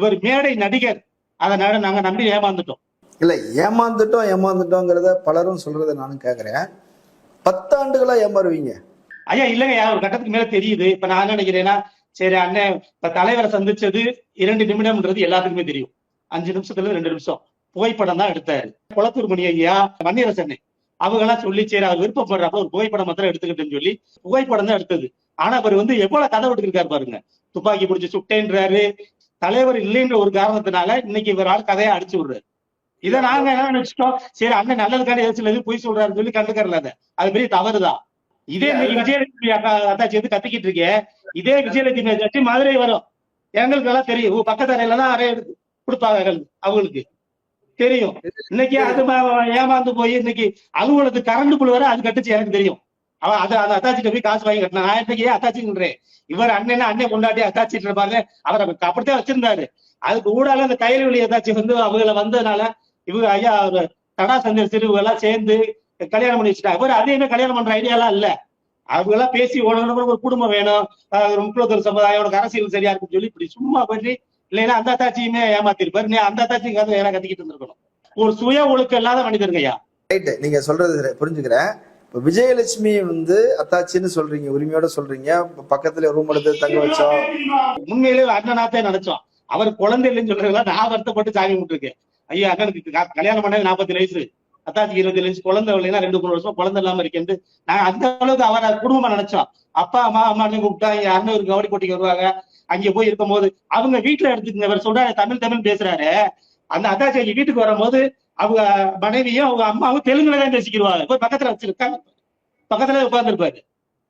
இவர் மேடை நடிகர். அதனால நாங்க நம்பி ஏமாந்துட்டோம். இல்ல ஏமாந்துட்டோம் ஏமாந்துட்டோங்கிறத பலரும் சொல்றதை நானும் கேக்குறேன். பத்தாண்டுகளா ஏமாறுவீங்க. ஐயா இல்லைங்க ஒரு கட்டத்துக்கு மேல தெரியுது. இப்ப நான் நினைக்கிறேன்னா சரி அண்ணன் இப்ப தலைவரை சந்திச்சது இரண்டு நிமிடம்ன்றது எல்லாத்துக்குமே தெரியும். அஞ்சு நிமிஷத்துல ரெண்டு நிமிஷம். புகைப்படம் தான் எடுத்தாரு. குளத்தூர் மணி ஐயா மன்னியரசன் அவங்க எல்லாம் சொல்லி சரி அவர் விருப்பப்படுறப்ப ஒரு புகைப்படம் மாத்திரம் எடுத்துக்கிட்டேன்னு சொல்லி புகைப்படம் தான் எடுத்தது. ஆனா அவர் வந்து எவ்வளவு கதை விட்டுருக்காரு பாருங்க. துப்பாக்கி பிடிச்சி சுட்டேன்றாரு. தலைவர் இல்லைன்ற ஒரு காரணத்தினால இன்னைக்கு இவரால் கதையை அடிச்சு விடுறாரு. இதை நாங்க என்ன நினைச்சிட்டோம்? சரி அண்ணன் நல்லதுக்கான எதுவும் பொய் சொல்றாருன்னு சொல்லி கண்டுக்கறல அதை. அது பெரிய தவறுதான். இதே இன்னைக்கு விஜயலட்சுமி அக்கா அத்தாச்சி வந்து கத்திக்கிட்டு இருக்கே. இதே விஜயலட்சுமி அத்தாச்சி மதுரை வரும். எங்களுக்கு எல்லாம் தெரியும். பக்கத்து அறையில தான் அறை எடுத்து கொடுப்பாங்க அவங்களுக்கு. தெரியும். இன்னைக்கு அது ஏமாந்து போய் இன்னைக்கு அவங்களுக்கு கரண்ட் புல் வர அது கட்டுச்சு எனக்கு தெரியும். அவன் அது அந்த அத்தாச்சிட்ட போய் காசு வாங்கி கட்டினா நான் இன்னைக்கு ஏன் அத்தாச்சின்றேன் இவர் அண்ணன் அண்ணன் கொண்டாட்டி அத்தாச்சிட்டு இருப்பாங்க அவர் அப்படித்தான் வச்சிருந்தாரு. அதுக்கு ஊடால அந்த கையெழுவலி ஏதாச்சும் வந்து அவங்கள வந்ததுனால இவங்க ஐயா அவர் தடா சந்தர் சிறுவங்க எல்லாம் சேர்ந்து கல்யாணம் பண்ணி வச்சுட்டா இவர் அதையுமே கல்யாணம் பண்ற ஐடியாலாம் இல்ல. அவங்க எல்லாம் பேசி உனக்கு ஒரு குடும்பம் வேணும். ஒரு முக்கியத்துவ சமுதாயம் உனக்கு அரசியல் சரியா இருக்குன்னு சொல்லி இப்படி சும்மா பண்ணி இல்லைன்னா அந்த அத்தாச்சியுமே ஏமாத்திருப்பாரு நீ அந்த அத்தாச்சி கதை ஏன்னா கத்திக்கிட்டு இருந்திருக்கணும். ஒரு சுய ஒழுக்கம் இல்லாத மனிதருங்க ஐயா ரைட் நீங்க சொல்றது புரிஞ்சுக்கிறேன். இப்போ விஜயலட்சுமி வந்து அத்தாச்சின்னு சொல்றீங்க உரிமையோட சொல்றீங்க. பக்கத்துல ரூம் எடுத்து தங்க வச்சோம். உண்மையிலே அண்ணனாத்தே நினைச்சோம். அவர் குழந்தை இல்லைன்னு சொல்றதுல நான் வருத்தப்பட்டு சாமி கும்பிட்டுருக்கேன். ஐயா அண்ணனுக்கு கல்யாணம் பண்ணது நாற்பத்தி வயசு. அத்தாச்சிக்கு இருபத்தி வயசு குழந்தை இல்லைன்னா ரெண்டு மூணு வருஷம் குழந்தை இல்லாம இருக்கேன் நான் அந்த அளவுக்கு அவரை குடும்பமா நினைச்சோம். அப்பா அம்மா அம்மா அண்ணன் கூப்பிட்டா என் அண்ணன் ஒரு கவடி போட்டிக்கு வருவாங்க. அங்கே போய் இருக்கும்போது அவங்க வீட்டுல எடுத்துக்கங்க இவர் சொல்றாரு தமிழ் தமிழ் பேசுறாரு. அந்த அத்தாச்சி வீட்டுக்கு வரும்போது அவங்க மனைவியும் அவங்க அம்மாவும் தெலுங்குல தான் பேசிக்கிடுவாங்க. போய் பக்கத்துல வச்சிருக்காங்க. பக்கத்துல உட்கார்ந்துருப்பாரு.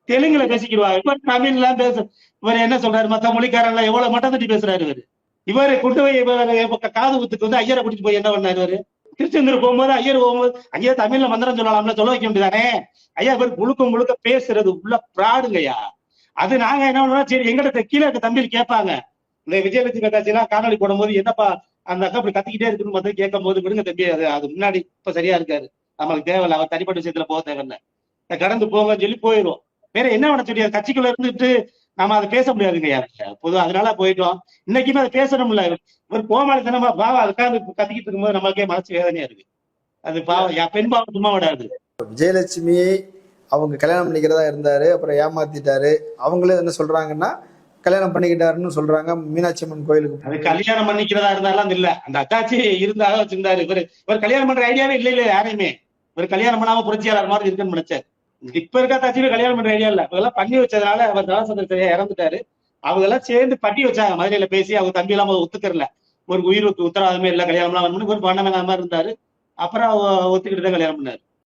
தெலுங்குல பேசிக்கிடுவாங்க இப்ப எல்லாம் பேச இவர் என்ன சொல்றாரு? மத்த மொழிக்காரன்லாம் எவ்வளவு மட்டம் தட்டி பேசுறாரு இவரு? இவரு கொண்டு போய் காது குத்துக்கு வந்து ஐயரை கூட்டிட்டு போய் என்ன பண்ணாரு இவரு? திருச்செந்தூர் போகும்போது ஐயர் போகும்போது ஐயா தமிழ்ல மந்திரம் சொல்லலாம்ல சொல்ல வைக்க வேண்டியதானே? ஐயா இவர் முழுக்க முழுக்க பேசுறது உள்ள பிராடுங்கய்யா. அது நாங்க என்ன பண்ணுவோம்? சரி எங்கிட்ட கீழே இருக்க தம்பியில் கேட்பாங்க. இந்த விஜயலட்சுமி கட்டாச்சிலாம் காணொலி போடும்போது என்னப்பா அந்த அக்கா அப்படி கத்திக்கிட்டே இருக்குன்னு பார்த்து கேட்கும் போது விடுங்க தம்பி அது அது முன்னாடி இப்ப சரியா இருக்காரு நமக்கு தேவையில்ல அவர் தனிப்பட்ட விஷயத்துல போக தேவையில்ல. கடந்து போங்க சொல்லி போயிடும் வேற என்ன பண்ண தெரியாது கட்சிக்குள்ள இருந்துட்டு நாம அதை பேச முடியாதுங்க யாரு. பொது அதனால போயிட்டோம். இன்னைக்குமே அதை பேசணும்ல. ஒரு கோமாளித்தனமா பாவம் அதுக்காக கத்திக்கிட்டு இருக்கும்போது நம்மளுக்கே மனசு வேதனையா இருக்கு. அது பாவம் என் பெண் பாவம் சும்மா விடாது. விஜயலட்சுமி அவங்க கல்யாணம் பண்ணிக்கிறதா இருந்தாரு அப்புறம் ஏமாத்திட்டாரு. அவங்களே என்ன சொல்றாங்கன்னா கல்யாணம் பண்ணிக்கிட்டாருன்னு சொல்றாங்க மீனாட்சி அம்மன் கோயிலுக்கு. அது கல்யாணம் பண்ணிக்கிறதா இருந்தாலும் இல்ல. அந்த அத்தாச்சி இருந்தாலும் வச்சிருந்தாரு. இவர் இவர் கல்யாணம் பண்ற ஐடியாவே இல்ல இல்ல யாரையுமே. இவர் கல்யாணம் பண்ணாம புரட்சியாளர் மாதிரி இருக்குன்னு நினைச்சேன். இப்ப இருக்க அத்தாச்சியுமே கல்யாணம் பண்ற ஐடியா இல்ல. இவங்கெல்லாம் பண்ணி வச்சதுனால அவர் தலசந்தர் இறந்துட்டாரு. அவங்க எல்லாம் சேர்ந்து பட்டி வச்சாங்க. மதுரையில பேசி அவங்க தம்பி எல்லாம் ஒத்துக்கறல. ஒரு உயிருக்கு உத்தரவாதமே இல்ல. கல்யாணம் எல்லாம் பண்ணி ஒரு பண்ண மாதிரி இருந்தாரு. அப்புறம் அவ ஒத்துக்கிட்டு தான் கல்யாணம் பண்ணாரு.